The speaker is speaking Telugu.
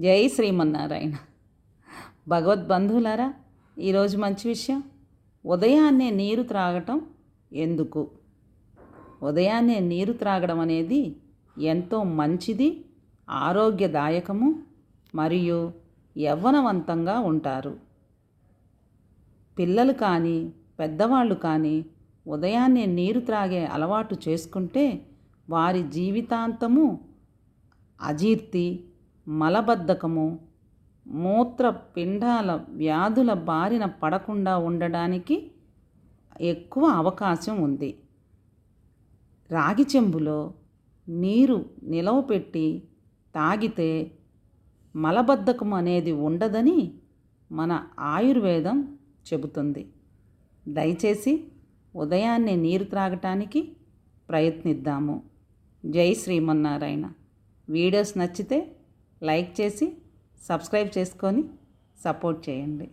జై శ్రీమన్నారాయణ. భగవద్బంధువులారా ఈరోజు మంచి విషయం. ఉదయాన్నే నీరు త్రాగటం ఎందుకు? ఉదయాన్నే నీరు త్రాగడం అనేది ఎంతో మంచిది ఆరోగ్యదాయకము మరియు యవ్వనవంతంగా ఉంటారు. పిల్లలు కానీ పెద్దవాళ్ళు కానీ ఉదయాన్నే నీరు త్రాగే అలవాటు చేసుకుంటే వారి జీవితాంతము అజీర్తి మలబద్ధకము మూత్రపిండాల వ్యాధుల బారిన పడకుండా ఉండడానికి ఎక్కువ అవకాశం ఉంది. రాగి చెంబులో నీరు నిలవ పెట్టి తాగితే మలబద్ధకం అనేది ఉండదని మన ఆయుర్వేదం చెబుతుంది. దయచేసి ఉదయాన్నే నీరు త్రాగటానికి ప్రయత్నిద్దాము. జై శ్రీమన్నారాయణ. వీడియోస్ నచ్చితే లైక్ చేసి సబ్స్క్రైబ్ చేసుకొని సపోర్ట్ చేయండి.